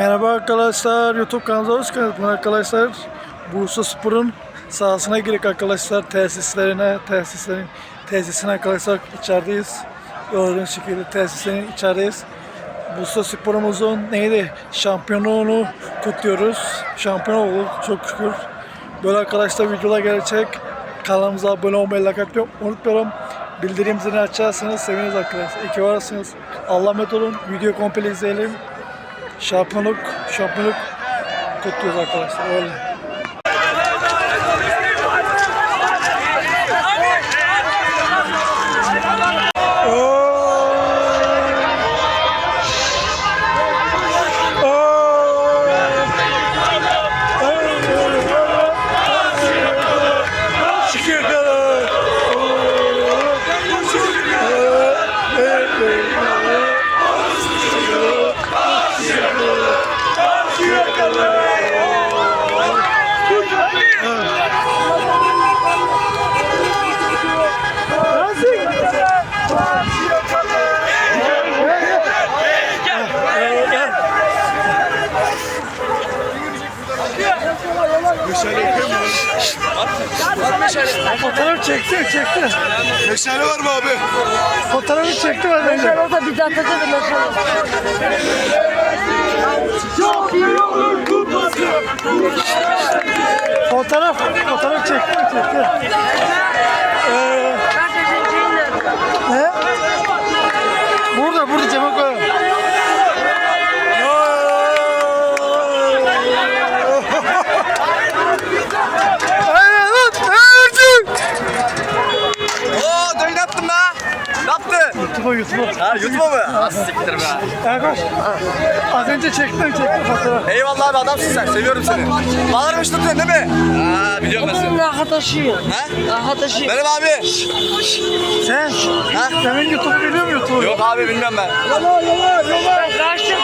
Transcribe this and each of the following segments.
Merhaba arkadaşlar, YouTube kanalımıza hoş geldiniz arkadaşlar. Bursa Spor'un sahasına girdik arkadaşlar. Tesislerine, tesislerin tesisine arkadaşlar içerideyiz. Gördüğünüz şekilde tesislerin içerideyiz. Bursa Spor'umuzun neydi? Şampiyonluğunu kutluyoruz. Şampiyon olduk çok şükür. Böyle arkadaşlar videolar gelecek. Kanalımıza abone olmayı, like atmayı unutmayalım. Bildirim zilini açarsanız seviniriz arkadaşlar. İyi ki varsınız. Allah'a emanet olun. Videoyu komple izleyelim. Şampiyonluk, şampiyonluk kutluyoruz arkadaşlar. Öyle. Fotoğraf çekti, çekti. Meşale var mı abi? Fotoğrafı çekti az önce. Orada bir dakika dedim Fotoğraf, fotoğraf çekti, çekti. Ee, ne? Burada, burada cama koy. Aynen lan, Ercik! Oo dayı ne yaptın la? Ne yaptı? YouTube'a, YouTube'a. Ha YouTube'a mı? Az siktir be. Erkoş, az önce çektim, çektim fotoğraf. Eyvallah abi adamsın sen. Seviyorum seni. Bağlarmış tutuyorsun değil mi? Ha biliyorum ben seni. Arkadaşıyım. Ha? Arkadaşıyım. Merhaba abi. Sen, Ha? senin YouTube biliyor musun YouTube'u? Yok abi bilmiyorum ben. Kaçtım.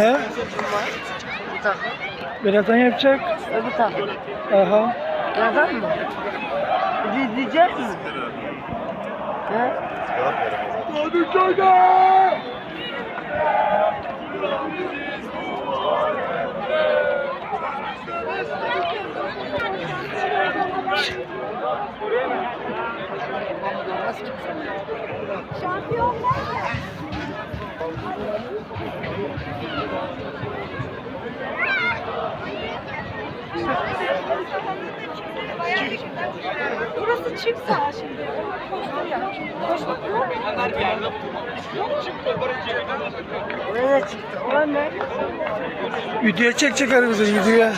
Ne? Bir takım. Birazdan yapacak. Öbür takım. Aha. Neden mi? İzleyecek mi? He? Burası çift saha şimdi. Nereye çıktı? Ne? Videoya çek çeker bizi videoya.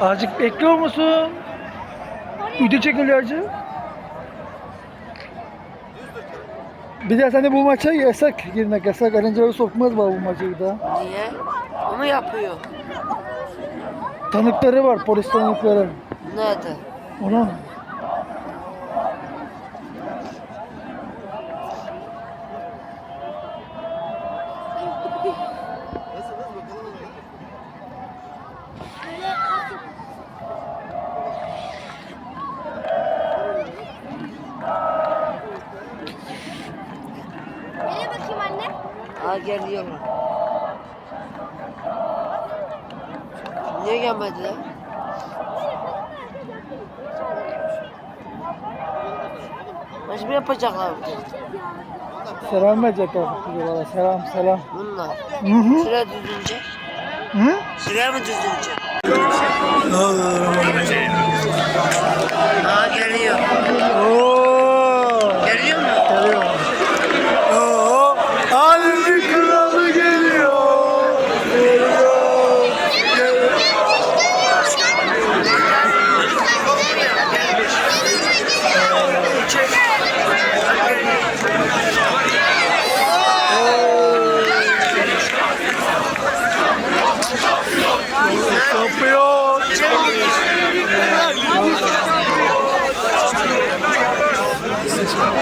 Azıcık bekliyor musun? Video çekiliyor acı. Bir de seni bu maça yasak girmek yasak. Erenceleri sokmaz bana bu maça bir daha. Niye? O mu yapıyor? Tanıkları var polis tanıkları. Nerede? Nereye geliyorlar. Niye gelmediler? Mı yapacaklar burada? Selam verecekler videolara. Selam selam. Bunlar. Hı hı. Süre düzünce. Hı? Süre mi düzünce? Aa geliyor. Oo. Geliyor. Thanks,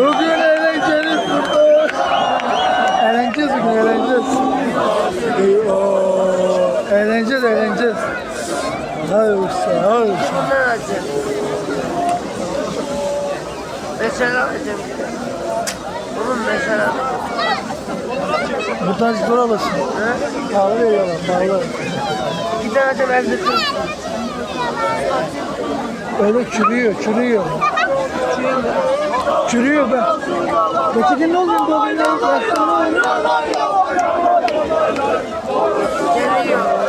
Bugün eğlenceli burada. Eğleneceğiz bugün eğleneceğiz. Eğleneceğiz eğleneceğiz. Hadi usta hadi usta. Alacağım. Mesela alacağım. Oğlum mesela. Buradan zor alırsın. Pahalı veriyorlar pahalı. Bir tane de ben götürürüm. Öyle çürüyor çürüyor. Çürüyor be. Geçen gün ne oldu bu benim? Geliyor.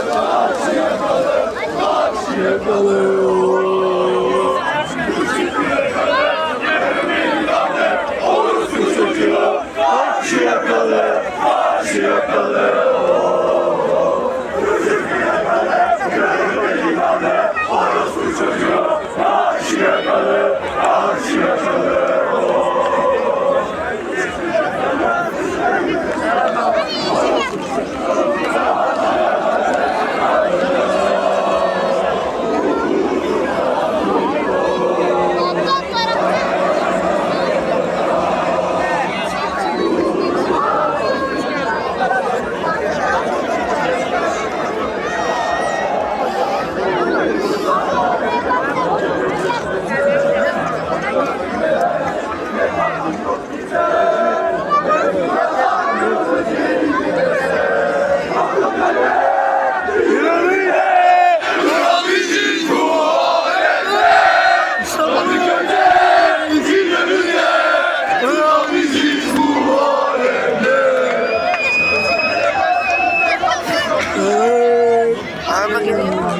Araba geliyor.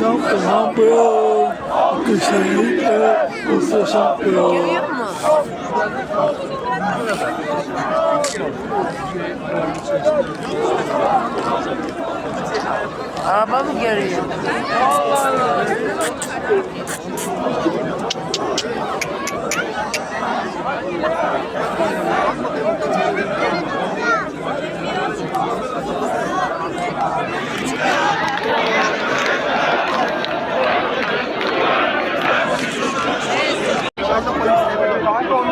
Şampiyon, şampiyon. Kesinlikle usta şampiyon. Geliyor mu? Araba mı geliyor?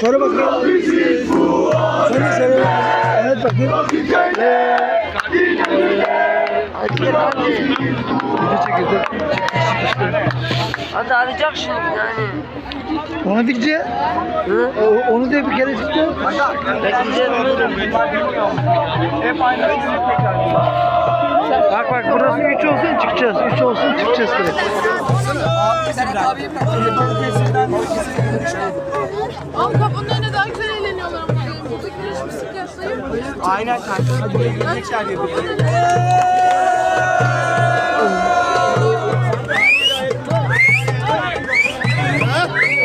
Sonra bakayım. Sonra söyle. Evet bakayım. Gel hadi. Arayacak şimdi yani. Onu dikce. Hı? O- Onu da bir kere çıktı. Bekleyeceğim mi? Bak bak burası 3 olsun çıkacağız. 3 olsun çıkacağız direkt. Ama kapının önünde daha güzel eğleniyorlar ama. Buradakiler hiç bisiklet sayıyor. Aynen kanka. Hadi birbirine.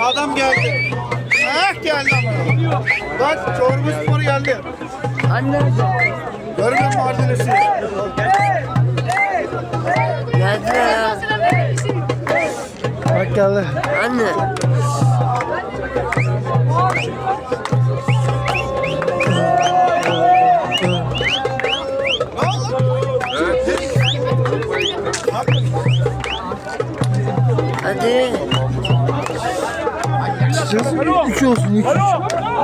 Adam geldi. Heh geldi ama. Bak çorba sporu geldi. Anne. Musun Mardinesi? Geldi ya. Bak geldi. Anne. Hadi. Çıkacağız. 3 olsun 3.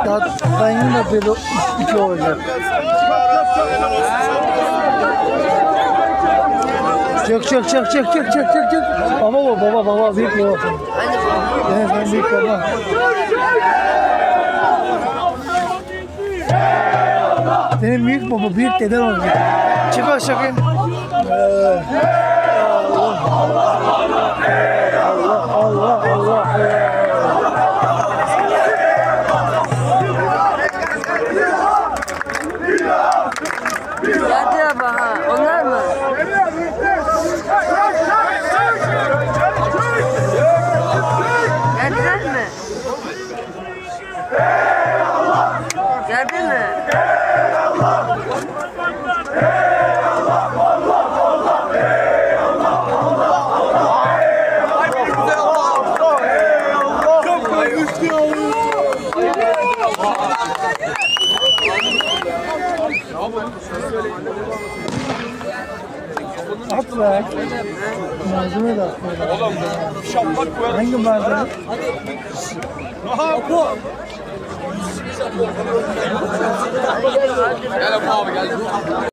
Daha ben yine böyle 2 olacak. Çök çök çök çök çök çök çök çök. Baba bu baba baba büyük baba. Baba. Evet ben büyük baba. Benim büyük baba büyük deden olacak. Çık aşağı. Ee, Allah Ya baba. Onlar At be. Malzeme de at. Hangi malzeme? Hadi gel hadi.